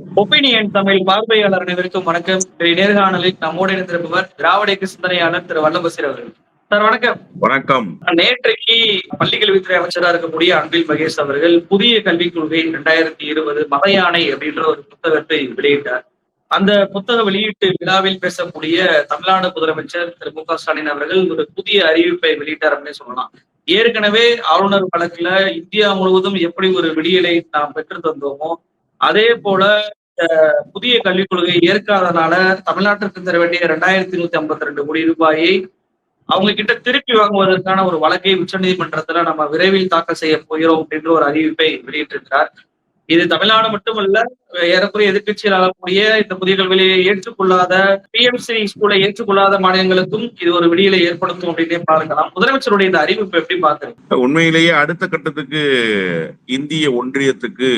Opinion Tamil பார்வையாளர் அனைவருக்கும் வணக்கம். இன்றைய நேர்காணலில் நம்மோடு இணைந்திருப்பவர் திராவிட இயக்க சிந்தனையாளர் திரு வல்லபசீர் அவர்கள். சார் வணக்கம். வணக்கம். நேற்றைக்கு பள்ளி கல்வித்துறை அமைச்சராக இருக்கக்கூடிய அன்பில் மகேஷ் அவர்கள் புதிய கல்விக் கொள்கை இரண்டாயிரத்தி இருபது மத யானை அப்படின்ற ஒரு புத்தகத்தை வெளியிட்டார். அந்த புத்தக வெளியீட்டு விழாவில் பேசக்கூடிய தமிழ்நாடு முதலமைச்சர் திரு மு க ஸ்டாலின் அவர்கள் ஒரு புதிய அறிவிப்பை வெளியிட்டார் அப்படின்னு சொல்லலாம். ஏற்கனவே ஆளுநர் வழக்குல இந்தியா முழுவதும் எப்படி ஒரு விடியலை நாம் பெற்று தந்தோமோ அதே போல அஹ், புதிய கல்விக் கொள்கையை ஏற்காதனால தமிழ்நாட்டிற்கு தர வேண்டிய இரண்டாயிரத்தி நூத்தி ஐம்பத்தி ரெண்டு கோடி ரூபாயை அவங்க கிட்ட திருப்பி வாங்குவதற்கான ஒரு வழக்கை உச்சநீதிமன்றத்துல நம்ம விரைவில் தாக்கல் செய்ய போகிறோம் அப்படின்ற ஒரு அறிவிப்பை வெளியிட்டிருக்கிறார். இது தமிழ்நாடு மட்டுமல்ல ஏறக்குறைய எதிர்கட்சியில் ஆளக்கூடிய இந்த புதிய கல்வியை ஏற்றுக்கொள்ளாத பிஎம்சி ஸ்கூலை ஏற்றுக்கொள்ளாத மாநிலங்களுக்கும் இது ஒரு விடியலை ஏற்படுத்தும் அப்படின்னே பார்க்கலாம். முதலமைச்சருடைய இந்த அறிவிப்பு எப்படி பாக்குறீங்க உண்மையிலேயே அடுத்த கட்டத்துக்கு இந்திய ஒன்றியத்துக்கு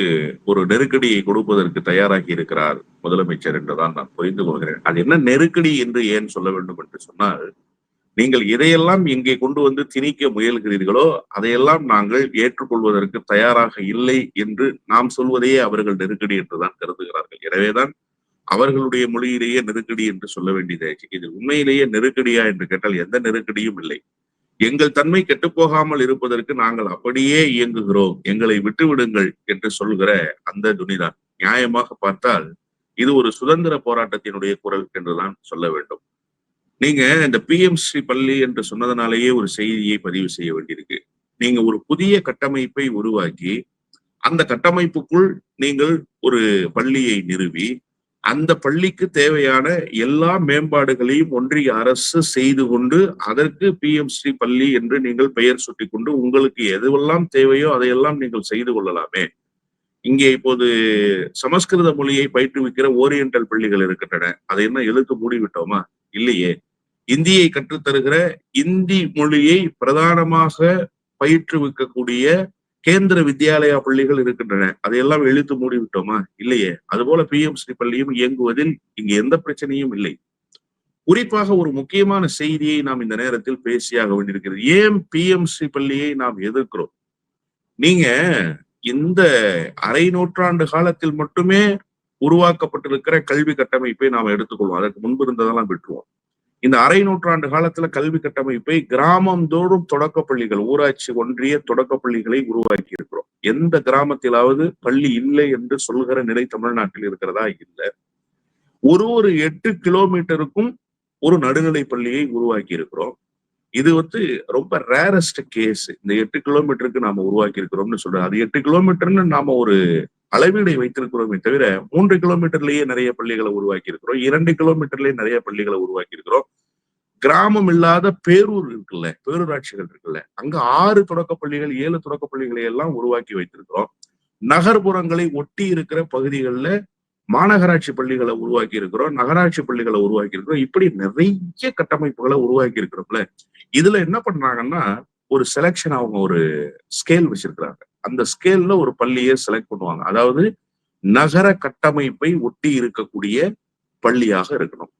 ஒரு நெருக்கடியை கொடுப்பதற்கு தயாராகி இருக்கிறார் முதலமைச்சர் என்றுதான் நான் புரிந்து கொள்கிறேன். அது என்ன நெருக்கடி என்று ஏன் சொல்ல வேண்டும் என்று சொன்னால் நீங்கள் எதையெல்லாம் இங்கே கொண்டு வந்து திணிக்க முயல்கிறீர்களோ அதையெல்லாம் நாங்கள் ஏற்றுக்கொள்வதற்கு தயாராக இல்லை என்று நாம் சொல்வதையே அவர்கள் நெருக்கடி என்றுதான் கருதுகிறார்கள். எனவேதான் அவர்களுடைய மொழியிலேயே நெருக்கடி என்று சொல்ல வேண்டியதாச்சு இது உண்மையிலேயே நெருக்கடியா என்று கேட்டால் எந்த நெருக்கடியும் இல்லை. எங்கள் தன்மை கெட்டுப்போகாமல் இருப்பதற்கு நாங்கள் அப்படியே இயங்குகிறோம் எங்களை விட்டுவிடுங்கள் என்று சொல்கிற அந்த துணிதான். நியாயமாக பார்த்தால் இது ஒரு சுதந்திர போராட்டத்தினுடைய குரல் என்றுதான் சொல்ல வேண்டும். நீங்க இந்த பிஎம்சி பள்ளி என்று சொன்னதனாலேயே ஒரு செய்தியை பதிவு செய்ய வேண்டியிருக்கு. நீங்க ஒரு புதிய கட்டமைப்பை உருவாக்கி அந்த கட்டமைப்புக்குள் நீங்கள் ஒரு பள்ளியை நிறுவி அந்த பள்ளிக்கு தேவையான எல்லா மேம்பாடுகளையும் ஒன்றிய அரசு செய்து கொண்டு அதற்கு பிஎம்சி பள்ளி என்று நீங்கள் பெயர் சுட்டி கொண்டு உங்களுக்கு எதுவெல்லாம் தேவையோ அதையெல்லாம் நீங்கள் செய்து கொள்ளலாமே. இங்கே இப்போது சமஸ்கிருத மொழியை பயிற்றுவிக்கிற ஓரியண்டல் பள்ளிகள் இருக்கின்றன. அதை என்ன எழுத்து மூடிவிட்டோமா? இல்லையே. இந்தியை கற்றுத்தருகிற இந்தி மொழியை பிரதானமாக பயிற்றுவிக்கக்கூடிய கேந்திர வித்யாலயா பள்ளிகள் இருக்கின்றன. அதையெல்லாம் இழுத்து மூடி விட்டோமா இல்லையே. அதுபோல பிஎம்சி பள்ளியும் இயங்குவதில் இங்கு எந்த பிரச்சனையும் இல்லை. குறிப்பாக ஒரு முக்கியமான செய்தியை நாம் இந்த நேரத்தில் பேசியாக வேண்டியிருக்கிறது. ஏன் பிஎம்சி பள்ளியை நாம் எதிர்க்கிறோம்? நீங்க இந்த அரை நூற்றாண்டு காலத்தில் மட்டுமே உருவாக்கப்பட்டிருக்கிற கல்வி கட்டமைப்பை நாம் எடுத்துக்கொள்வோம். அதற்கு முன்பு இருந்ததெல்லாம் விட்டுருவோம். இந்த அரை நூற்றாண்டு காலத்துல கல்வி கட்டமைப்பை கிராமம் தோறும் தொடக்க பள்ளிகள் ஊராட்சி ஒன்றிய தொடக்க பள்ளிகளை உருவாக்கி இருக்கிறோம் எந்த கிராமத்திலாவது பள்ளி இல்லை என்று சொல்கிற நிலை தமிழ்நாட்டில் இருக்கிறதா? இல்லை. ஒரு ஒரு எட்டு கிலோமீட்டருக்கும் ஒரு நடுநிலை பள்ளியை உருவாக்கி இருக்கிறோம் இது வந்து ரொம்ப ரேரஸ்ட் கேஸ் இந்த எட்டு கிலோமீட்டருக்கு நாம உருவாக்கி இருக்கிறோம்னு சொல்றோம் அது எட்டு கிலோமீட்டர்னு நாம ஒரு அளவீடை வைத்திருக்கிறோமே தவிர மூன்று கிலோமீட்டர்லயே நிறைய பள்ளிகளை உருவாக்கி இருக்கிறோம் இரண்டு கிலோமீட்டர்லயே நிறைய பள்ளிகளை உருவாக்கி இருக்கிறோம் கிராமம் இல்லாத பேரூர் இருக்குல்ல பேரூராட்சிகள் இருக்குல்ல அங்க ஆறு தொடக்க பள்ளிகள் ஏழு தொடக்க பள்ளிகளை எல்லாம் உருவாக்கி வைத்திருக்கிறோம். நகர்ப்புறங்களை ஒட்டி இருக்கிற பகுதிகளில் மாநகராட்சி பள்ளிகளை உருவாக்கி இருக்கிறோம் நகராட்சி பள்ளிகளை உருவாக்கி இருக்கிறோம் இப்படி நிறைய கட்டமைப்புகளை உருவாக்கி இருக்கிறோம்ல இதுல என்ன பண்றாங்கன்னா ஒரு செலெக்ஷன் அவங்க ஒரு ஸ்கேல் வச்சிருக்கிறாங்க. அந்த ஸ்கேல்ல ஒரு பள்ளியை செலக்ட் பண்ணுவாங்க. அதாவது நகர கட்டமைப்பை ஒட்டி இருக்கக்கூடிய பள்ளியாக இருக்கணும்.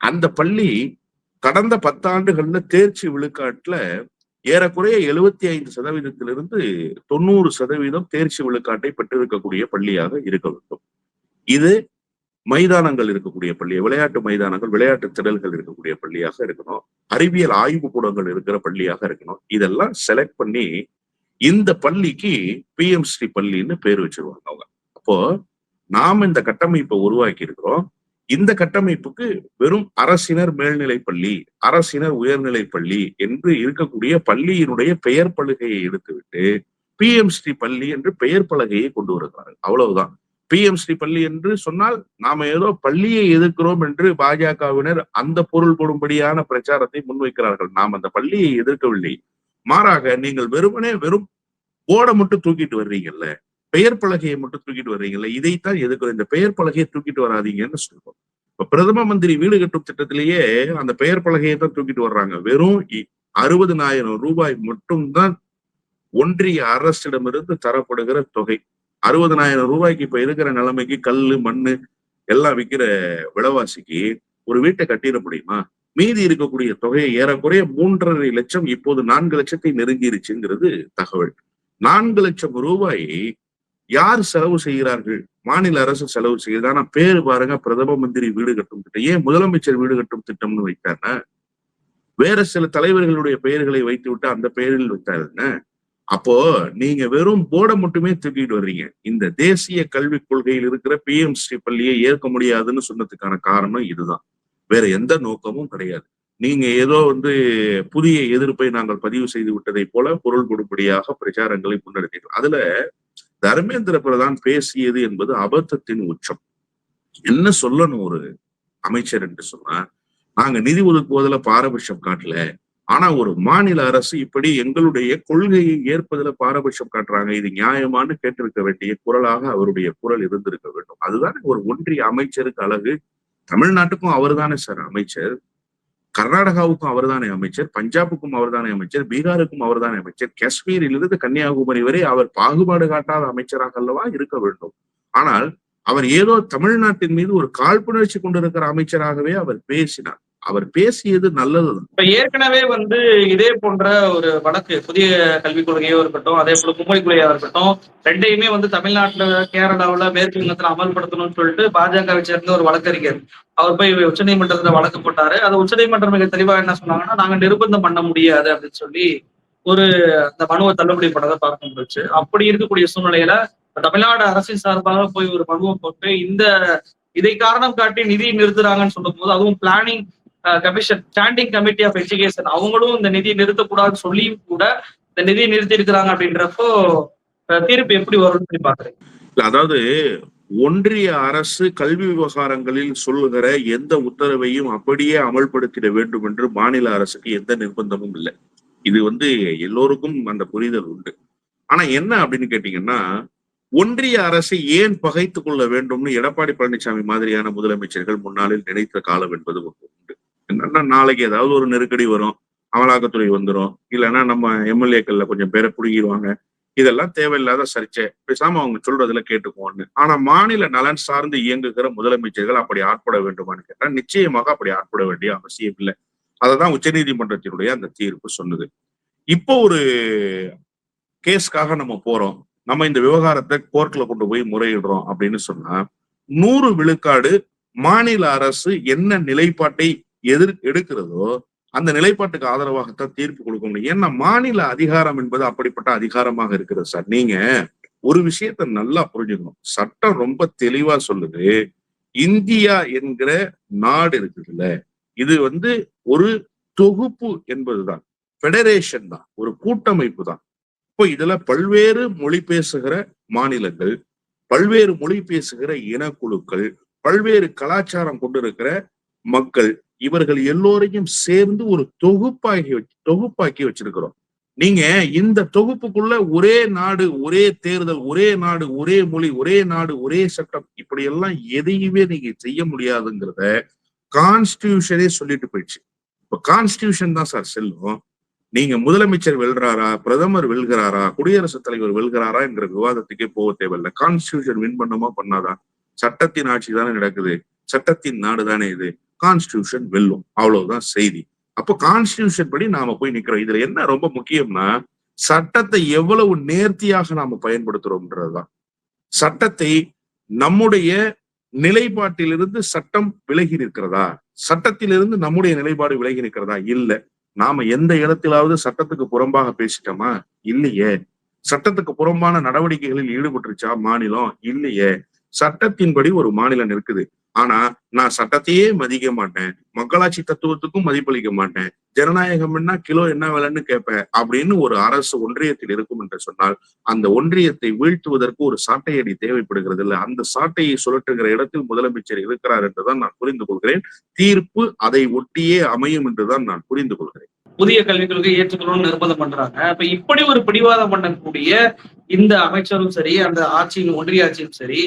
அந்த பள்ளி கடந்த பத்தாண்டுகள்ல தேர்ச்சி விழுக்காட்டுல ஏறக்குறைய எழுபத்தி ஐந்து சதவீதத்திலிருந்து தொண்ணூறு சதவீதம் தேர்ச்சி விழுக்காட்டை பெற்றிருக்கக்கூடிய பள்ளியாக இருக்க வேண்டும். இது மைதானங்கள் இருக்கக்கூடிய பள்ளி விளையாட்டு மைதானங்கள் விளையாட்டு திடல்கள் இருக்கக்கூடிய பள்ளியாக இருக்கணும். அறிவியல் ஆய்வு கூடங்கள் இருக்கிற பள்ளியாக இருக்கணும். இதெல்லாம் செலக்ட் பண்ணி இந்த பள்ளிக்கு பிஎம்ஸ்ரீ பள்ளின்னு பேர் வச்சிருவாங்க அவங்க. அப்போ நாம இந்த கட்டமைப்பை உருவாக்கி இருக்கிறோம் இந்த கட்டமைப்புக்கு வெறும் அரசினர் மேல்நிலை பள்ளி அரசினர் உயர்நிலை பள்ளி என்று இருக்கக்கூடிய பள்ளியினுடைய பெயர் பலகையை எடுத்துவிட்டு பிஎம்ஸ்ரீ பள்ளி என்று பெயர் பலகையை கொண்டு வருகிறார்கள். அவ்வளவுதான். பிஎம்ஸ்ரீ பள்ளி என்று சொன்னால் நாம ஏதோ பள்ளியை எதிர்க்கிறோம் என்று பாஜகவினர் அந்த பொருள் கொடும்படியான பிரச்சாரத்தை முன்வைக்கிறார்கள். நாம் அந்த பள்ளியை எதிர்க்கவில்லை. மாறாக நீங்கள் வெறுமனே வெறும் போர்டை மட்டும் தூக்கிட்டு வர்றீங்கல்ல பெயர் பலகையை மட்டும் தூக்கிட்டு வர்றீங்கல்ல இதைத்தான் எதுக்கு இந்த பெயர் பலகையை தூக்கிட்டு வராதீங்கன்னு சொல்றோம். இப்ப பிரதம மந்திரி வீடு கட்டும் திட்டத்திலேயே அந்த பெயர் பலகையை தான் தூக்கிட்டு வர்றாங்க. வெறும் அறுபதனாயிரம் ரூபாய் மட்டும்தான் ஒன்றிய அரசிடமிருந்து தரப்படுகிற தொகை. அறுபதனாயிரம் ரூபாய்க்கு இப்ப இருக்கிற நிலைமைக்கு கல் மண்ணு எல்லாம் விற்கிற விலைவாசிக்கு ஒரு வீட்டை கட்டிட முடியுமா? மீதி இருக்கக்கூடிய தொகையை ஏறக்குறைய மூன்றரை லட்சம் இப்போது நான்கு லட்சத்தை நெருங்கிருச்சுங்கிறது தகவல். நான்கு லட்சம் ரூபாயை யார் செலவு செய்கிறார்கள்? மாநில அரசு செலவு செய்யுது. ஆனா பேரு பாருங்க பிரதம மந்திரி வீடு கட்டும் திட்டம். ஏன் முதலமைச்சர் வீடு கட்டும் திட்டம்னு வைத்தாருன்னா வேற சில தலைவர்களுடைய பெயர்களை வைத்து விட்டு அந்த பெயரில் வைத்தாருங்க அப்போ நீங்க வெறும் போர்டை மட்டுமே தூக்கிட்டு வர்றீங்க. இந்த தேசிய கல்விக் கொள்கையில் இருக்கிற பிஎம்ஸ்ரீ பள்ளியை ஏற்க முடியாதுன்னு சொன்னதுக்கான காரணம் இதுதான். வேற எந்த நோக்கமும் கிடையாது. நீங்க ஏதோ வந்து புதிய எதிர்ப்பை நாங்கள் பதிவு செய்து விட்டதை போல பொருள் கொடுப்படியாக பிரச்சாரங்களை முன்னெடுத்தீர்கள். அதுல தர்மேந்திர பிரதான் பேசியது என்பது அபத்தத்தின் உச்சம். என்ன சொல்லணும் ஒரு அமைச்சர் என்று சொன்னா நாங்க நிதி ஒதுக்குவதில் பாரபட்சம் காட்டல. ஆனா ஒரு மாநில அரசு இப்படி எங்களுடைய கொள்கையை ஏற்பதில் பாரபட்சம் காட்டுறாங்க. இது நியாயமான்னு கேட்டிருக்க வேண்டிய குரலாக அவருடைய குரல் இருந்திருக்க வேண்டும். அதுதான் ஒரு ஒன்றிய அமைச்சருக்கு அழகு தமிழ்நாட்டுக்கும் அவர்தானே சார் அமைச்சர் கர்நாடகாவுக்கும் அவர்தானே அமைச்சர் பஞ்சாபுக்கும் அவர்தானே அமைச்சர் பீகாருக்கும் அவர்தானே அமைச்சர் காஷ்மீரிலிருந்து கன்னியாகுமரி வரை அவர் பாகுபாடு காட்டாத அமைச்சராக அல்லவா இருக்க வேண்டும். ஆனால் அவர் ஏதோ தமிழ்நாட்டின் மீது ஒரு காழ்ப்புணர்ச்சி கொண்டிருக்கிற அமைச்சராகவே அவர் பேசினார். அவர் பேசியது நல்லது இப்ப ஏற்கனவே வந்து இதே போன்ற ஒரு வழக்கு புதிய கல்விக் கொள்கையோ இருக்கட்டும் அதே போல கும்மடி கொள்கையா இருக்கட்டும் ரெண்டையுமே வந்து தமிழ்நாட்டுல கேரளாவில மேற்கு வங்கத்துல அமல்படுத்தணும்னு சொல்லிட்டு பாஜகவை சேர்ந்த ஒரு வழக்கறிஞர். அவர் போய் உச்சநீதிமன்றத்துல வழக்கு போட்டாரு. அது உச்சநீதிமன்றம் மிக தெளிவா என்ன சொன்னாங்கன்னா நாங்க நிர்பந்தம் பண்ண முடியாது அப்படின்னு சொல்லி ஒரு அந்த மனுவை தள்ளுபடி பண்ணதை பார்க்க முடிச்சு அப்படி இருக்கக்கூடிய சூழ்நிலையில தமிழ்நாடு அரசின் சார்பாக போய் ஒரு மனுவை போட்டு இந்த இதை காரணம் காட்டி நிதி நிறுத்துறாங்கன்னு சொல்லும் போது அதுவும் planning commission standing committee of education அவங்களும் இந்த நிதியை நிறுத்தக்கூடாதுன்னு சொல்லியும் கூட இந்த நிதியை நிறுத்தி இருக்கிறாங்க அப்படின்றப்போ தீர்ப்பு எப்படி வரும்னு சொல்லி பாக்குறேன் இல்ல, அதாவது ஒன்றிய அரசு கல்வி விவகாரங்களில் சொல்லுகிற எந்த உத்தரவையும் அப்படியே அமல்படுத்திட வேண்டும் என்று மாநில அரசுக்கு எந்த நிர்பந்தமும் இல்லை. இது வந்து எல்லோருக்கும் அந்த புரிதல் உண்டு. ஆனா என்ன அப்படின்னு கேட்டீங்கன்னா ஒன்றிய அரசை ஏன் பகைத்துக் கொள்ள வேண்டும்னு எடப்பாடி பழனிசாமி மாதிரியான முதலமைச்சர்கள் முன்னாளில் நினைத்த காலம் என்பது ஒன்று. என்னன்னா நாளைக்கு ஏதாவது ஒரு நெருக்கடி வரும் அமலாக்கத்துறை வந்துடும் இல்லைன்னா நம்ம எம்எல்ஏக்கள்ல கொஞ்சம் பேரை புடுங்கிடுவாங்க இதெல்லாம் தேவையில்லாத சர்ச்சை. பேசாம அவங்க சொல்றதுல கேட்டுக்குவோன்னு. ஆனா மாநில நலன் சார்ந்து இயங்குகிற முதலமைச்சர்கள் அப்படி ஆட்பட வேண்டுமான்னு கேட்டா நிச்சயமாக அப்படி ஆட்பட வேண்டிய அவசியம் இல்லை. அததான் உச்சநீதிமன்றத்தினுடைய அந்த தீர்ப்பு சொன்னது. இப்போ ஒரு கேஸ்க்காக நம்ம போறோம். நம்ம இந்த விவகாரத்தை கோர்ட்ல கொண்டு போய் முறையிடுறோம் அப்படின்னு சொன்னா நூறு விழுக்காடு மாநில அரசு என்ன நிலைப்பாட்டை எதிர் எடுக்கிறதோ அந்த நிலைப்பாட்டுக்கு ஆதரவாகத்தான் தீர்ப்பு கொடுக்க முடியும். ஏன்னா மாநில அதிகாரம் என்பது அப்படிப்பட்ட அதிகாரமாக இருக்கிறது சார். நீங்க ஒரு விஷயத்த நல்லா புரிஞ்சுக்கணும். சட்டம் ரொம்ப தெளிவா சொல்லுது. இந்தியா என்கிற நாடு இருக்குதுல்ல. இது வந்து ஒரு தொகுப்பு என்பதுதான். ஃபெடரேஷன் தான். ஒரு கூட்டமைப்பு தான். இப்போ இதுல பல்வேறு மொழி பேசுகிற மாநிலங்கள் பல்வேறு மொழி பேசுகிற இனக்குழுக்கள் பல்வேறு கலாச்சாரம் கொண்டிருக்கிற மக்கள் இவர்கள் எல்லோரையும் சேர்ந்து ஒரு தொகுப்பாகி வச்சு தொகுப்பாக்கி வச்சிருக்கிறோம். நீங்க இந்த தொகுப்புக்குள்ள ஒரே நாடு ஒரே தேர்தல் ஒரே நாடு ஒரே மொழி ஒரே நாடு ஒரே சட்டம் இப்படி எல்லாம் எதையுமே நீங்க செய்ய முடியாதுங்கிறத கான்ஸ்டியூஷனே சொல்லிட்டு போயிடுச்சு. இப்ப கான்ஸ்டியூஷன் தான் சார் செல்லும் நீங்க முதலமைச்சர் வெல்றாரா பிரதமர் வெல்கிறாரா குடியரசுத் தலைவர் வெல்கிறாரா என்கிற விவாதத்துக்கே போக தேவையில்லை. கான்ஸ்டியூஷன் வின் பண்ணுமா பண்ணாதா? சட்டத்தின் ஆட்சி தானே நடக்குது. சட்டத்தின் நாடு தானே இது. கான்ஸ்டியூஷன் வெல்லும். அவ்வளவுதான் செய்தி. அப்போ கான்ஸ்டியூஷன் படி நாம போய் நிக்கிறோம். இதுல என்ன ரொம்ப முக்கியம்னா சட்டத்தை எவ்வளவு நேர்த்தியாக நாம பயன்படுத்துறோம்ன்றதுதான். சட்டத்தை நம்முடைய நிலைப்பாட்டிலிருந்து சட்டம் விலகி நிற்கிறதா? சட்டத்திலிருந்து நம்முடைய நிலைப்பாடு விலகி நிற்கிறதா? இல்ல. நாம எந்த இடத்திலாவது சட்டத்துக்கு புறம்பாக பேசிட்டோமா? இல்லையே. சட்டத்துக்கு புறம்பான நடவடிக்கைகளில் ஈடுபட்டுருச்சா? மாநிலம்? இல்லையே. சட்டத்தின்படி ஒரு மாநிலம் இருக்குது ஆனா நான் சட்டத்தையே மதிக்க மாட்டேன். மக்களாட்சி தத்துவத்துக்கும் மதிப்பளிக்க மாட்டேன். ஜனநாயகம்னா கிலோ என்ன விலைன்னு கேட்பேன் அப்படின்னு ஒரு அரசு ஒன்றியத்தில் இருக்கும் என்று சொன்னால் அந்த ஒன்றியத்தை வீழ்த்துவதற்கு ஒரு சாட்டையடி தேவைப்படுகிறது இல்லை. அந்த சாட்டையை சுழற்றுகிற இடத்தில் முதலமைச்சர் இருக்கிறார் என்றுதான் நான் புரிந்து கொள்கிறேன். தீர்ப்பு அதை ஒட்டியே அமையும் என்றுதான் நான் புரிந்து கொள்கிறேன். புதிய கல்விக் கொள்கை ஏற்றுக்கணும்னு நிர்பந்தம் பண்றாங்க. அப்ப இப்படி ஒரு பிடிவாதம் பண்ணக்கூடிய இந்த அமைச்சரும் சரி அந்த ஆட்சியின் ஒன்றிய ஆட்சியும் சரி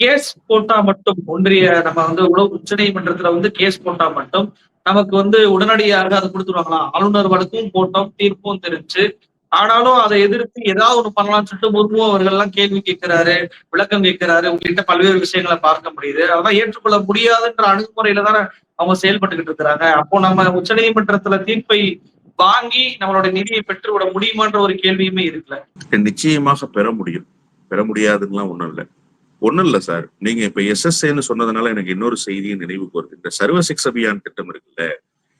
கேஸ் போட்டா மட்டும் ஒன்றிய நம்ம வந்து உலக உச்ச நீதிமன்றத்துல வந்து கேஸ் போட்டா மட்டும் நமக்கு வந்து உடனடியாக அதை கொடுத்துருவாங்களா? ஆளுநர் வழக்கும் போட்டோம் தீர்ப்பும் தெரிஞ்சு ஆனாலும் அதை எதிர்த்து ஏதாவது ஒண்ணு பண்ணலாம்னு சொல்லிட்டு முர்மு அவர்கள் எல்லாம் கேள்வி கேட்கிறாரு விளக்கம் கேட்கிறாரு உங்ககிட்ட பல்வேறு விஷயங்களை பார்க்க முடியுது. அதெல்லாம் ஏற்றுக்கொள்ள முடியாதுன்ற அணுகுமுறையில தானே அவங்க செயல்பட்டுக்கிட்டு இருக்கிறாங்க. அப்போ நம்ம உச்ச நீதிமன்றத்துல தீர்ப்பை வாங்கி நம்மளோட நிதியை பெற்று விட முடியுமான்ற ஒரு கேள்வியுமே இருக்குல்ல நிச்சயமாக பெற முடியும். பெற முடியாதுன்னுலாம் ஒண்ணும் இல்ல. ஒன்றும் இல்லை சார். நீங்க இப்ப எஸ்எஸ்ஏன்னு சொன்னதுனால எனக்கு இன்னொரு செய்தியை நினைவுக்கு வருது. இந்த சர்வ சிக்ஸ் அபியான் திட்டம் இருக்குல்ல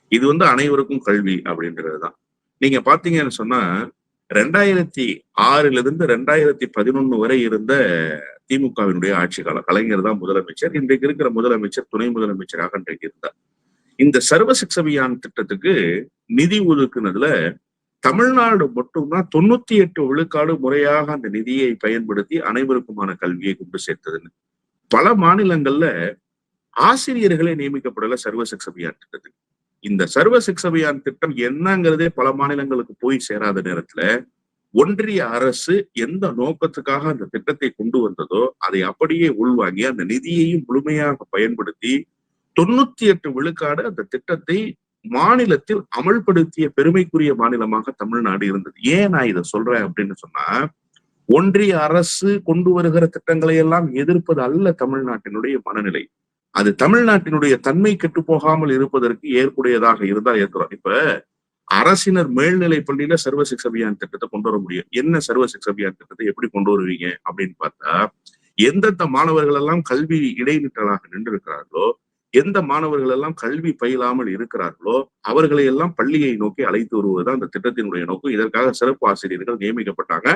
இது வந்து அனைவருக்கும் கல்வி அப்படின்றதுதான் நீங்க பாத்தீங்கன்னு சொன்னா ரெண்டாயிரத்தி ஆறுல இருந்து ரெண்டாயிரத்தி பதினொன்னு வரை இருந்த திமுகவினுடைய ஆட்சி காலம் கலைஞர் தான் முதலமைச்சர் இன்றைக்கு இருக்கிற முதலமைச்சர் துணை முதலமைச்சராக இன்றைக்கு இருந்தார். இந்த சர்வ சிக்ஸ் அபியான் திட்டத்துக்கு நிதி ஒதுக்குனதுல தமிழ்நாடு மட்டும்தான் தொண்ணூத்தி எட்டு விழுக்காடு முறையாக அந்த நிதியை பயன்படுத்தி அனைவருக்குமான கல்வியை கொண்டு சேர்த்ததுன்னு. பல மாநிலங்கள்ல ஆசிரியர்களே நியமிக்கப்படல சர்வ சிக்ஸ் அபியான் திட்டத்துக்கு. இந்த சர்வ சிக்ஸ் அபியான் திட்டம் என்னங்கிறதே பல மாநிலங்களுக்கு போய் சேராத நேரத்துல ஒன்றிய அரசு எந்த நோக்கத்துக்காக அந்த திட்டத்தை கொண்டு வந்ததோ அதை அப்படியே உள்வாங்கி அந்த நிதியையும் முழுமையாக பயன்படுத்தி தொண்ணூத்தி எட்டு விழுக்காடு அந்த திட்டத்தை மாநிலத்தில் அமல்படுத்திய பெருமைக்குரிய மாநிலமாக தமிழ்நாடு இருந்தது. ஏன் நான் இதை சொல்றேன் அப்படின்னு சொன்னா ஒன்றிய அரசு கொண்டு வருகிற திட்டங்களை எல்லாம் எதிர்ப்பது அல்ல தமிழ்நாட்டினுடைய மனநிலை. அது தமிழ்நாட்டினுடைய தன்மை கெட்டு போகாமல் இருப்பதற்கு ஏற்புடையதாக இருந்தா ஏற்கிறோம் இப்ப அரசினர் மேல்நிலை பள்ளியில சர்வ சிக்ஸ் அபியான் திட்டத்தை கொண்டு வர முடியும். என்ன சர்வ சிக்ஸ் அபியான் திட்டத்தை எப்படி கொண்டு வருவீங்க அப்படின்னு பார்த்தா எந்தெந்த மாணவர்கள் எல்லாம் கல்வி இடைநிற்றலாக நின்று இருக்கிறார்களோ எந்த மாணவர்கள் எல்லாம் கல்வி பயிலாமல் இருக்கிறார்களோ அவர்களை எல்லாம் பள்ளியை நோக்கி அழைத்து வருவதுதான் அந்த திட்டத்தினுடைய நோக்கம். இதற்காக சிறப்பு ஆசிரியர்கள் நியமிக்கப்பட்டாங்க.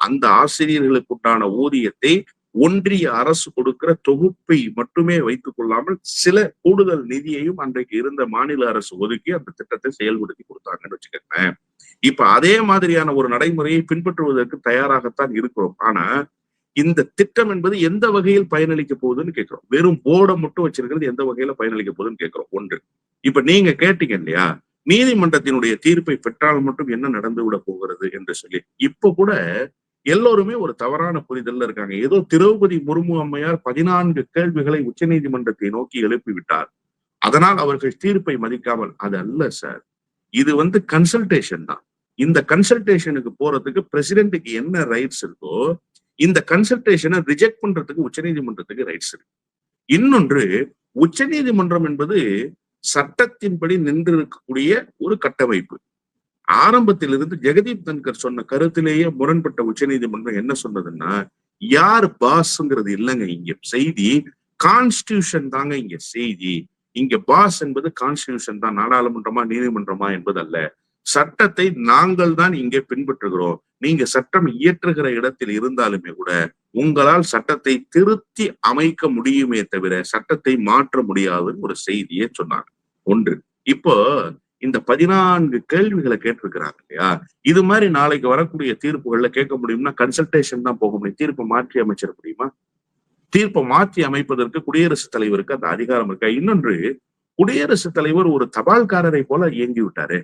அந்த ஆசிரியர்களுக்குண்டான ஊதியத்தை ஒன்றிய அரசு கொடுக்கிற தொகுப்பை மட்டுமே வைத்துக் கொள்ளாமல் சில கூடுதல் நிதியையும் அன்றைக்கு இருந்த மாநில அரசு ஒதுக்கி அந்த திட்டத்தை செயல்படுத்தி கொடுத்தாங்கன்னு வச்சுக்கோங்க இப்ப அதே மாதிரியான ஒரு நடைமுறையை பின்பற்றுவதற்கு தயாராகத்தான் இருக்கிறோம். ஆனா இந்த திட்டம் என்பது எந்த வகையில் பயனளிக்க போகுதுன்னு கேட்கிறோம். வெறும் போர்டை மட்டும் வச்சிருக்கிறது எந்த வகையில பயனளிக்க போகுதுன்னு கேட்கிறோம். ஒன்று. இப்ப நீங்க கேட்டீங்க இல்லையா? நீதிமன்றத்தினுடைய தீர்ப்பை பெற்றால் மட்டும் என்ன நடந்து விட போகிறது என்று சொல்லி. இப்ப கூட எல்லோருமே ஒரு தவறான புரிதல்ல இருக்காங்க. ஏதோ திரௌபதி முர்மு அம்மையார் பதினான்கு கேள்விகளை உச்ச நீதிமன்றத்தை நோக்கி எழுப்பிவிட்டார் அதனால் அவர்கள் தீர்ப்பை மதிக்காமல் அது அல்ல சார் இது வந்து கன்சல்டேஷன் தான். இந்த கன்சல்டேஷனுக்கு போறதுக்கு பிரசிடென்ட்டுக்கு என்ன ரைட்ஸ் இருக்கோ இந்த கன்சல்டேஷனை ரிஜெக்ட் பண்றதுக்கு உச்சநீதிமன்றத்துக்கு ரைட்ஸ் இருக்கு. இன்னொன்று உச்சநீதிமன்றம் என்பது சட்டத்தின்படி நின்றிருக்கக்கூடிய ஒரு கட்டமைப்பு. ஆரம்பத்திலிருந்து ஜெகதீப் தன்கர் சொன்ன கருத்திலேயே முரண்பட்ட உச்சநீதிமன்றம் என்ன சொன்னதுன்னா யார் பாஸ்ங்கிறது இல்லைங்க இங்க செய்தி கான்ஸ்டியூஷன் தாங்க இங்க செய்தி. இங்க பாஸ் என்பது கான்ஸ்டியூஷன் தான் நாடாளுமன்றமா நீதிமன்றமா என்பது அல்ல சட்டத்தை நாங்கள் தான் இங்கே பின்பற்றுகிறோம். நீங்க சட்டம் இயற்றுகிற இடத்தில் இருந்தாலுமே கூட உங்களால் சட்டத்தை திருத்தி அமைக்க முடியுமே தவிர சட்டத்தை மாற்ற முடியாதுன்னு ஒரு செய்தியை சொன்னாங்க. ஒன்று. இப்போ இந்த பதினான்கு கேள்விகளை கேட்டிருக்கிறாங்க இல்லையா? இது மாதிரி நாளைக்கு வரக்கூடிய தீர்ப்புகள்ல கேட்க முடியும்னா கன்சல்டேஷன் தான் போக முடியும். தீர்ப்பை மாற்றி அமைச்சிட முடியுமா? தீர்ப்பை மாற்றி அமைப்பதற்கு குடியரசுத் தலைவருக்கு அந்த அதிகாரம் இருக்கா? இன்னொன்று குடியரசுத் தலைவர் ஒரு தபால்காரரை போல இயங்கி விட்டாரு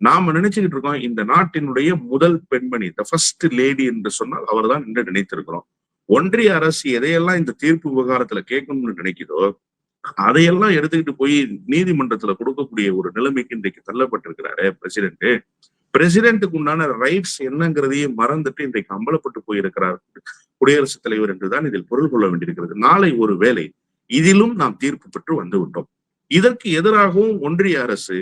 நாம நினைச்சுக்கிட்டு இருக்கோம் இந்த நாட்டினுடைய முதல் பெண்மணி த ஃபர்ஸ்ட் லேடி என்று சொன்னால் அவர் தான் என்று நினைத்திருக்கிறோம். ஒன்றிய அரசு எதையெல்லாம் இந்த தீர்ப்பு விவகாரத்துல கேட்கணும்னு நினைக்குதோ அதையெல்லாம் எடுத்துக்கிட்டு போய் நீதிமன்றத்துல கொடுக்கக்கூடிய ஒரு நிலைமைக்கு இன்றைக்கு தள்ளப்பட்டிருக்கிறாரு பிரசிடென்ட் பிரசிடென்ட்டுக்கு உண்டான ரைட்ஸ் என்னங்கிறதையும் மறந்துட்டு இன்றைக்கு அம்பலப்பட்டு போயிருக்கிறார் குடியரசுத் தலைவர் என்றுதான் இதில் பொருள் கொள்ள வேண்டியிருக்கிறது. நாளை ஒரு வேலை இதிலும் நாம் தீர்ப்பு பெற்று வந்து விட்டோம். இதற்கு எதிராகவும் ஒன்றிய அரசு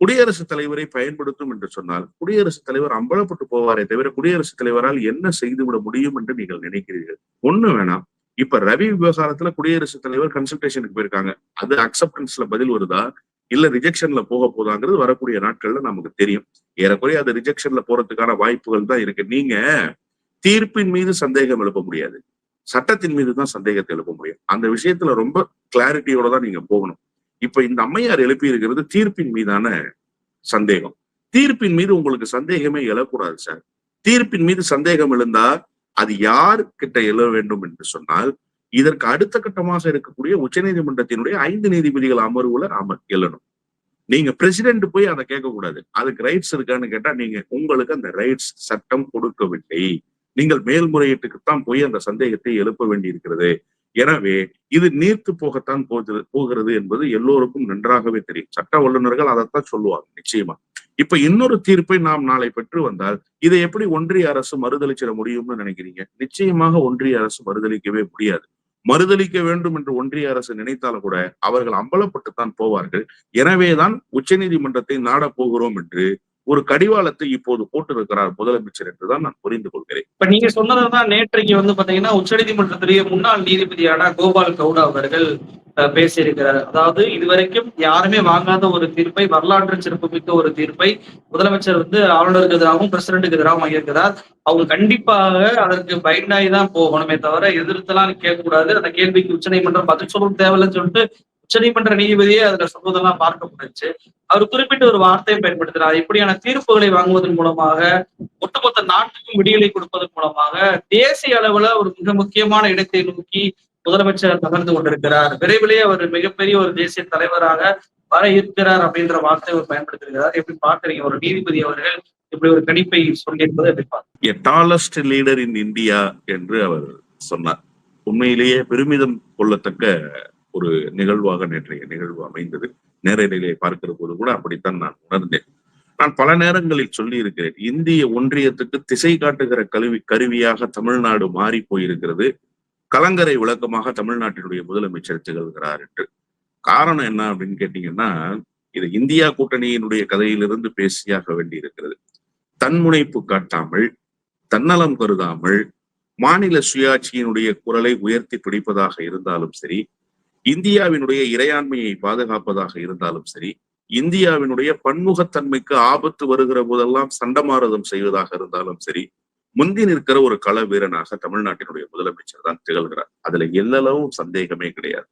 குடியரசுத் தலைவரை பயன்படுத்தும் என்று சொன்னால் குடியரசுத் தலைவர் அம்பலப்பட்டு போவாரே தவிர குடியரசுத் தலைவரால் என்ன செய்துவிட முடியும் என்று நீங்கள் நினைக்கிறீர்கள்? ஒண்ணு வேணாம். இப்ப ரவி விவகாரத்துல குடியரசுத் தலைவர் கன்சல்டேஷனுக்கு போயிருக்காங்க. அது அக்செப்டன்ஸ்ல பதில் வருதா? இல்ல ரிஜெக்ஷன்ல போக போதாங்கிறது வரக்கூடிய நாட்கள்ல நமக்கு தெரியும். ஏறக்குறைய அது ரிஜெக்ஷன்ல போறதுக்கான வாய்ப்புகள் தான் இருக்கு. நீங்க தீர்ப்பின் மீது சந்தேகம் எழுப்ப முடியாது. சட்டத்தின் மீது தான் சந்தேகத்தை எழுப்ப முடியும். அந்த விஷயத்துல ரொம்ப கிளாரிட்டியோட தான் நீங்க போகணும். இப்ப இந்த அம்மையார் எழுப்பி இருக்கிறது தீர்ப்பின் மீதான சந்தேகம். தீர்ப்பின் மீது உங்களுக்கு சந்தேகமே எழக்கூடாது சார் தீர்ப்பின் மீது சந்தேகம் எழுந்தா அது யார் கிட்ட எழ வேண்டும் என்று சொன்னால் இதற்கு அடுத்த கட்டமாக இருக்கக்கூடிய உச்சநீதிமன்றத்தினுடைய ஐந்து நீதிபதிகள் அமர்வுல அமர் எழணும் நீங்க பிரசிடென்ட் போய் அதை கேட்கக்கூடாது. அதுக்கு ரைட்ஸ் இருக்கான்னு கேட்டா நீங்க உங்களுக்கு அந்த ரைட்ஸ் சட்டம் கொடுக்கவில்லை. நீங்கள் மேல்முறையீட்டுக்குத்தான் போய் அந்த சந்தேகத்தை எழுப்ப வேண்டி இருக்கிறது எனவே இது நீர்த்து போகத்தான் போகிறது போகிறது என்பது எல்லோருக்கும் நன்றாகவே தெரியும். சட்ட வல்லுநர்கள் அதைத்தான் சொல்லுவாங்க நிச்சயமா. இப்ப இன்னொரு தீர்ப்பை நாம் நாளை பெற்று வந்தால் இதை எப்படி ஒன்றிய அரசு மறுதளிச்சிட முடியும்னு நினைக்கிறீங்க? நிச்சயமாக ஒன்றிய அரசு மறுதளிக்கவே முடியாது. மறுதளிக்க வேண்டும் என்று ஒன்றிய அரசு நினைத்தாலும் கூட அவர்கள் அம்பலப்பட்டுத்தான் போவார்கள். எனவேதான் உச்சநீதிமன்றத்தை நாடப் போகிறோம் என்று ஒரு கடிவாளத்தை இப்போது போட்டிருக்கிறார் முதலமைச்சர் என்றுதான் நான் புரிந்து கொள்கிறேன். இப்ப நீங்க சொன்னதுதான் நேற்றைக்கு வந்து பாத்தீங்கன்னா உச்சநீதிமன்றத்துடைய முன்னாள் நீதிபதியான கோபால் கவுடா அவர்கள் பேசியிருக்கிறார். அதாவது இதுவரைக்கும் யாருமே வாங்காத ஒரு தீர்ப்பை வரலாற்று சிறப்புமிக்க ஒரு தீர்ப்பை முதலமைச்சர் வந்து ஆளுநருக்கு எதிராகவும் பிரசிடண்ட்டுக்கு எதிராகவும் வாங்கியிருக்கிறார் அவங்க கண்டிப்பாக அதற்கு பயனாய் தான் போகணுமே தவிர எதிர்த்தலாம் கேட்கக்கூடாது. அந்த கேள்விக்கு உச்சநீதிமன்றம் பதில் சொல்லவும் தேவையில்லைன்னு சொல்லிட்டு உச்சநீதிமன்ற நீதிபதியே அதுல சொல்வதெல்லாம் பார்க்க முடிஞ்சு. அவர் குறிப்பிட்ட ஒரு வார்த்தையை பயன்படுத்தினார். இப்படியான தீர்ப்புகளை வாங்குவதன் மூலமாக ஒட்டுமொத்த நாட்டுக்கும் விடியலை கொடுப்பதன் மூலமாக தேசிய அளவுல ஒரு மிக முக்கியமான இடத்தை நோக்கி முதலமைச்சர் நகர்ந்து கொண்டிருக்கிறார். விரைவிலேயே அவர் மிகப்பெரிய ஒரு தேசிய தலைவராக வர இருக்கிறார் அப்படின்ற வார்த்தையை அவர் பயன்படுத்திருக்கிறார் எப்படி பாக்குறீங்க ஒரு நீதிபதி அவர்கள் இப்படி ஒரு கணிப்பை சொல்லியிருப்பதை எப்படி a tallest leader in India என்று அவர் சொன்னார். உண்மையிலேயே பெருமிதம் கொள்ளத்தக்க ஒரு நிகழ்வாக நேற்றைய நிகழ்வு அமைந்தது. நேரடியிலே பார்க்கிற போது கூட அப்படித்தான் நான் உணர்ந்தேன். நான் பல நேரங்களில் சொல்லி இருக்கிறேன் இந்திய ஒன்றியத்துக்கு திசை காட்டுகிற கருவி கருவியாக தமிழ்நாடு மாறி போயிருக்கிறது. கலங்கரை விளக்கமாக தமிழ்நாட்டினுடைய முதலமைச்சர் திகழ்கிறார் என்று. காரணம் என்ன அப்படின்னு கேட்டீங்கன்னா இது இந்தியா கூட்டணியினுடைய கதையிலிருந்து பேசியாக வேண்டியிருக்கிறது. தன்முனைப்பு காட்டாமல் தன்னலம் கருதாமல் மாநில சுயாட்சியினுடைய குரலை உயர்த்தி பிடிப்பதாக இருந்தாலும் சரி இந்தியாவினுடைய இறையாண்மையை பாதுகாப்பதாக இருந்தாலும் சரி இந்தியாவினுடைய பன்முகத்தன்மைக்கு ஆபத்து வருகிற போதெல்லாம் சண்டமாரதம் செய்வதாக இருந்தாலும் சரி முந்தி நிற்கிற ஒரு கள வீரனாக தமிழ்நாட்டினுடைய முதலமைச்சர் தான் திகழ்கிறார். அதுல எல்லளவும் சந்தேகமே கிடையாது.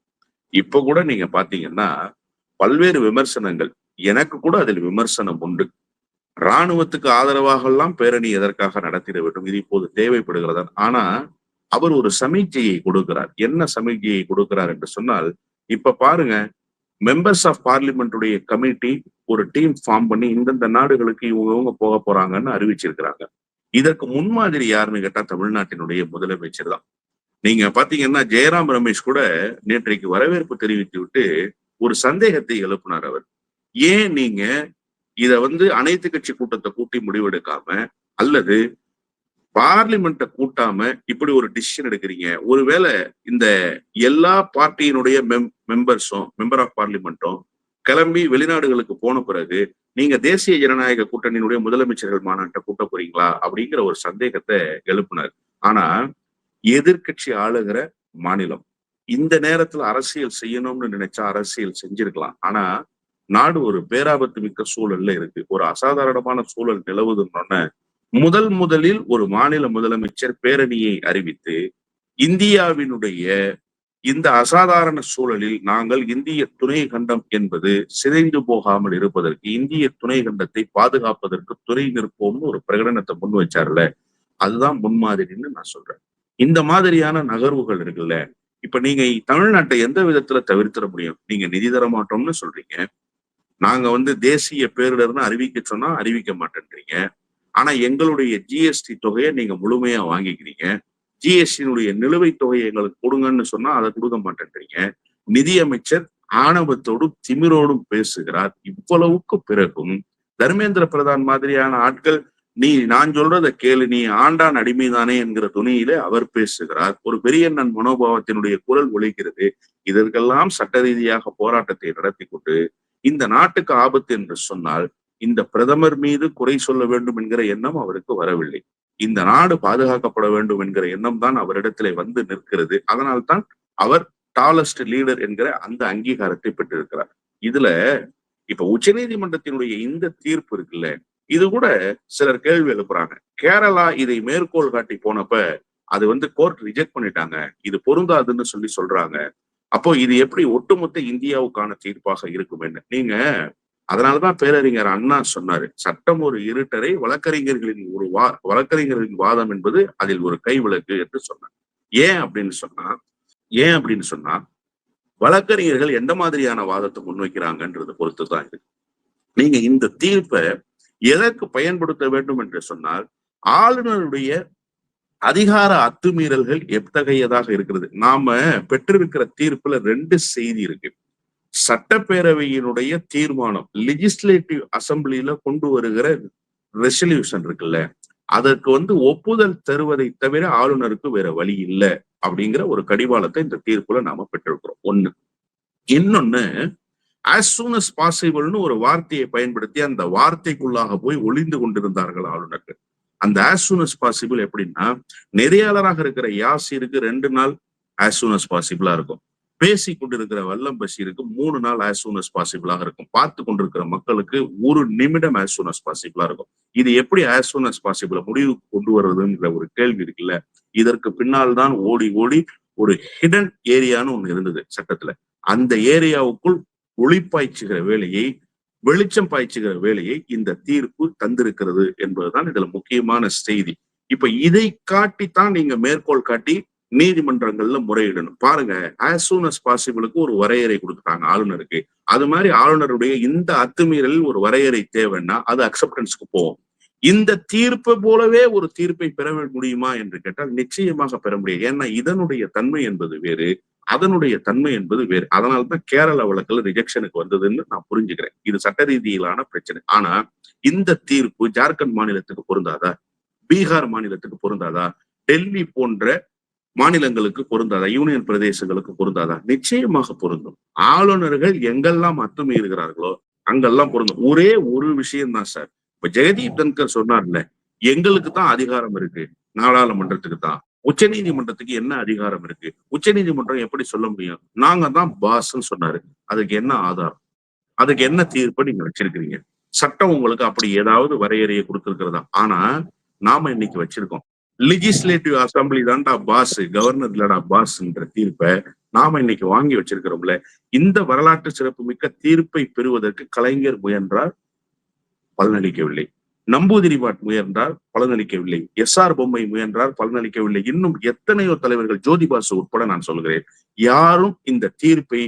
இப்ப கூட நீங்க பாத்தீங்கன்னா பல்வேறு விமர்சனங்கள் எனக்கு கூட அதில் விமர்சனம் உண்டு. இராணுவத்துக்கு ஆதரவாக எல்லாம் பேரணி எதற்காக நடத்திட வேண்டும் இது இப்போது தேவைப்படுகிறதா ஆனா அவர் ஒரு சமிக்ஞையை கொடுக்கிறார். என்ன சமிக்ஞையை கொடுக்கிறார் என்று சொன்னால் இப்ப பாருங்க மெம்பர்ஸ் ஆஃப் பார்லிமெண்ட்டுடைய கமிட்டி ஒரு டீம் ஃபார்ம் பண்ணி இந்தந்த நாடுகளுக்கு இவங்க இவங்க போக போறாங்கன்னு அறிவிச்சிருக்கிறாங்க. இதற்கு முன்மாதிரி யாருன்னு கேட்டா தமிழ்நாட்டினுடைய முதலமைச்சர் தான். நீங்க பாத்தீங்கன்னா ஜெயராம் ரமேஷ் கூட நேற்றைக்கு வரவேற்பு தெரிவித்து விட்டு ஒரு சந்தேகத்தை எழுப்பினார் அவர். ஏன் நீங்க இத வந்து அனைத்து கட்சி கூட்டத்தை கூட்டி முடிவெடுக்காம அல்லது பார்லிமெண்ட்டை கூட்டாம இப்படி ஒரு டிசிஷன் எடுக்கிறீங்க. ஒருவேளை இந்த எல்லா பார்ட்டியினுடைய மெம் மெம்பர்ஸும் மெம்பர் ஆஃப் பார்லிமெண்ட்டும் கிளம்பி வெளிநாடுகளுக்கு போன பிறகு நீங்க தேசிய ஜனநாயக கூட்டணியினுடைய முதலமைச்சர்கள் மாநாட்டை கூட்ட போறீங்களா? அப்படிங்கிற ஒரு சந்தேகத்தை எழுப்பினார். ஆனா எதிர்கட்சி ஆளுகிற மாநிலம் இந்த நேரத்துல அரசியல் செய்யணும்னு நினைச்சா அரசியல் செஞ்சிருக்கலாம். ஆனா நாடு ஒரு பேராபத்து மிக்க சூழல்ல இருக்கு. ஒரு அசாதாரணமான சூழல் நிலவுதுன்னொன்னு முதல் முதலில் ஒரு மாநில முதலமைச்சர் பேரணியை அறிவித்து இந்தியாவினுடைய இந்த அசாதாரண சூழலில் நாங்கள் இந்திய துணை கண்டம் என்பது சிதைந்து போகாமல் இருப்பதற்கு இந்திய துணை கண்டத்தை பாதுகாப்பதற்கு துணை நிற்போம்னு ஒரு பிரகடனத்தை முன் வச்சார்ல அதுதான் முன்மாதிரின்னு நான் சொல்றேன். இந்த மாதிரியான நகர்வுகள் இருக்குல்ல இப்ப நீங்க தமிழ்நாட்டை எந்த விதத்துல தவிர்த்திட முடியும்? நீங்க நிதி தர மாட்டோம்னு சொல்றீங்க. நாங்க வந்து தேசிய பேரிடர்னு அறிவிக்க சொன்னா அறிவிக்க மாட்டேன்றீங்க. ஆனா எங்களுடைய ஜிஎஸ்டி தொகையை நீங்க முழுமையா வாங்கிக்கிறீங்க. ஜிஎஸ்டியினுடைய நிலுவைத் தொகையை எங்களுக்கு கொடுங்கன்னு சொன்னா அதை கொடுக்க மாட்டேன்றீங்க. நிதியமைச்சர் ஆணவத்தோடும் திமிரோடும் பேசுகிறார். இவ்வளவுக்கு பிறகும் தர்மேந்திர பிரதான் மாதிரியான ஆட்கள் நீ நான் சொல்றத கேளு நீ ஆண்டான் அடிமைதானே என்கிற துணியிலே அவர் பேசுகிறார். ஒரு பெரியண்ணன் மனோபாவத்தினுடைய குரல் ஒழிக்கிறது இதற்கெல்லாம் சட்ட ரீதியாக போராட்டத்தை நடத்தி கொண்டு இந்த நாட்டுக்கு ஆபத்து என்று சொன்னால் இந்த பிரதமர் மீது குறை சொல்ல வேண்டும் என்கிற எண்ணம் அவருக்கு வரவில்லை. இந்த நாடு பாதுகாக்கப்பட வேண்டும் என்கிற எண்ணம் தான் அவரிடத்திலே வந்து நிற்கிறது. அதனால்தான் அவர் டாலஸ்ட் லீடர் என்கிற அந்த அங்கீகாரத்தை பெற்றிருக்கிறார். இதுல இப்ப உச்சநீதிமன்றத்தினுடைய இந்த தீர்ப்பு இருக்குல்ல இது கூட சிலர் கேள்வி எழுப்புறாங்க. கேரளா இதை மேற்கோள் காட்டி போனப்ப அது வந்து கோர்ட் ரிஜெக்ட் பண்ணிட்டாங்க. இது பொருந்தாதுன்னு சொல்லி சொல்றாங்க. அப்போ இது எப்படி ஒட்டுமொத்த இந்தியாவுக்கான தீர்ப்பாக இருக்குமென்னு. நீங்க அதனாலதான் பேரறிஞர் அண்ணா சொன்னாரு சட்டம் ஒரு இருட்டரை வழக்கறிஞர்களின் ஒரு வா வழக்கறிஞர்களின் வாதம் என்பது அதில் ஒரு கைவிளக்கு என்று சொன்னார். ஏன் அப்படின்னு சொன்னா ஏன் அப்படின்னு சொன்னா வழக்கறிஞர்கள் எந்த மாதிரியான வாதத்தை முன்வைக்கிறாங்கன்றது பொறுத்து தான் இருக்கு. நீங்க இந்த தீர்ப்பை எதற்கு பயன்படுத்த வேண்டும் என்று சொன்னால் ஆளுநருடைய அதிகார அத்துமீறல்கள் எத்தகையதாக இருக்கிறது? நாம பெற்றிருக்கிற தீர்ப்புல ரெண்டு செய்தி இருக்கு. சட்டப்பேரவையினுடைய தீர்மானம் லெஜிஸ்லேட்டிவ் அசம்பிளியில கொண்டு வருகிற ரெசல்யூஷன் இருக்குல்ல அதற்கு வந்து ஒப்புதல் தருவதை தவிர ஆளுநருக்கு வேற வழி இல்லை அப்படிங்கிற ஒரு கடிவாளத்தை இந்த தீர்ப்புல நாம பெற்றிருக்கிறோம். ஒண்ணு. இன்னொன்னு ஆஸ் சூன் அஸ் பாசிபிள்னு ஒரு வார்த்தையை பயன்படுத்தி அந்த வார்த்தைக்குள்ளாக போய் ஒளிந்து கொண்டிருந்தார்கள் ஆளுநர்கள். அந்த ஆஸ் சூன் அஸ் பாசிபிள் எப்படின்னா நெறியாளராக இருக்கிற யாசிருக்கு ரெண்டு நாள் ஆஸ் சூன் அஸ் பாசிபிளா இருக்கும். பேசி கொண்டிருக்கிற வல்லம் பஷீருக்கு மூணு நாள் ஆஸ் சூன் அஸ் பாசிபிளாக இருக்கும். பார்த்து கொண்டிருக்கிற மக்களுக்கு ஒரு நிமிடம் ஆஸ் சூன் அஸ் பாசிபிளா இருக்கும். இது எப்படி ஆஸ் சூன் அஸ் பாசிபிளா முடிவு கொண்டு வர்றதுங்கிற ஒரு கேள்வி இருக்குல்ல? இதற்கு பின்னால் தான் ஓடி ஓடி ஒரு ஹிடன் ஏரியான்னு ஒண்ணு இருந்தது சட்டத்துல. அந்த ஏரியாவுக்குள் ஒளிப்பாய்ச்சுகிற வேலையை வெளிச்சம் பாய்ச்சுகிற வேலையை இந்த தீர்ப்பு தந்திருக்கிறது என்பதுதான் இதுல முக்கியமான செய்தி. இப்ப இதை காட்டித்தான் நீங்க மேற்கோள் காட்டி நீதிமன்றங்கள்ல முறையிடணும். பாருங்க ஆஸ் சூன் அஸ் பாசிபிளுக்கு ஒரு வரையறை கொடுத்துட்டாங்க ஆளுநருக்கு. அது மாதிரி ஆளுநருடைய இந்த அத்துமீறலில் ஒரு வரையறை தேவைன்னா அது அக்செப்டன்ஸ்க்கு போகும். இந்த தீர்ப்பு போலவே ஒரு தீர்ப்பை பெற முடியுமா என்று கேட்டால் நிச்சயமாக பெற முடியும் ஏன்னா இதனுடைய தன்மை என்பது வேறு அதனுடைய தன்மை என்பது வேறு. அதனால்தான் கேரள வழக்குல ரிஜெக்ஷனுக்கு வந்ததுன்னு நான் புரிஞ்சுக்கிறேன். இது சட்ட ரீதியிலான பிரச்சனை. ஆனா இந்த தீர்ப்பு ஜார்க்கண்ட் மாநிலத்துக்கு பொருந்தாதா? பீகார் மாநிலத்துக்கு பொருந்தாதா? டெல்லி போன்ற மாநிலங்களுக்கு பொருந்தாதா? யூனியன் பிரதேசங்களுக்கு பொருந்தாதா? நிச்சயமாக பொருந்தும். ஆளுநர்கள் எங்கெல்லாம் அத்துமீறுகிறார்களோ அங்கெல்லாம் பொருந்தும். ஒரே ஒரு விஷயம் தான் சார். இப்ப ஜெகதீப் தன்கர் சொன்னார்ல எங்களுக்கு தான் அதிகாரம் இருக்கு. நாடாளுமன்றத்துக்கு தான். உச்ச நீதிமன்றத்துக்கு என்ன அதிகாரம் இருக்கு? உச்ச நீதிமன்றம் எப்படி சொல்ல முடியும்? நாங்க தான் பாஸ்ன்னு சொன்னாரு. அதுக்கு என்ன ஆதாரம்? அதுக்கு என்ன தீர்ப்பு நீங்க வச்சிருக்கிறீங்க? சட்டம் உங்களுக்கு அப்படி ஏதாவது வரையறையை கொடுத்திருக்கிறதா? ஆனா நாம இன்னைக்கு வச்சிருக்கோம். லெஜிஸ்லேட்டிவ் அசம்பிளி தான்டா பாஸ் கவர்னர் இல்லடா பாஸ்ன்ற தீர்ப்பை நாம இன்னைக்கு வாங்கி வச்சிருக்கிறோம்ல. இந்த வரலாற்று சிறப்பு மிக்க தீர்ப்பை பெறுவதற்கு கலைஞர் முயன்றார் பலனளிக்கவில்லை. நம்பூதிரி பாட் முயன்றார் பலனளிக்கவில்லை. எஸ் ஆர் பொம்மை முயன்றார் பலனளிக்கவில்லை. இன்னும் எத்தனையோ தலைவர்கள் ஜோதிபாசு உட்பட நான் சொல்கிறேன். யாரும் இந்த தீர்ப்பை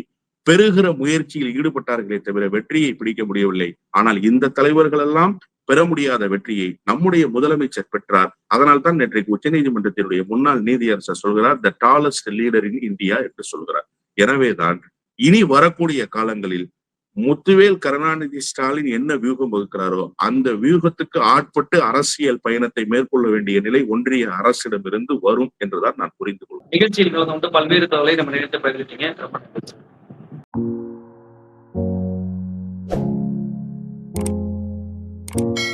பெறுகிற முயற்சியில் ஈடுபட்டார்களே தவிர வெற்றியை பிடிக்க முடியவில்லை. ஆனால் இந்த தலைவர்கள் எல்லாம் பெற முடியாத வெற்றியை நம்முடைய முதலமைச்சர் பெற்றார். அதனால் தான் நேற்றைக்கு உச்சநீதிமன்றத்தினுடைய முன்னாள் நீதியரசர் சொல்கிறார் the tallest leader in India என்று சொல்கிறார். எனவேதான் இனி வரக்கூடிய காலங்களில் முத்துவேல் கருணாநிதி ஸ்டாலின் என்ன வியூகம் வகுக்கிறாரோ அந்த வியூகத்துக்கு ஆட்பட்டு அரசியல் பயணத்தை மேற்கொள்ள வேண்டிய நிலை ஒன்றிய அரசிடமிருந்து வரும் என்றுதான் நான் புரிந்து கொள்வேன் நிகழ்ச்சியில் கலந்து கொண்டு பல்வேறு தகவலை நம்ம நினைத்து பகிர்ந்தீங்க ரொம்ப நன்றி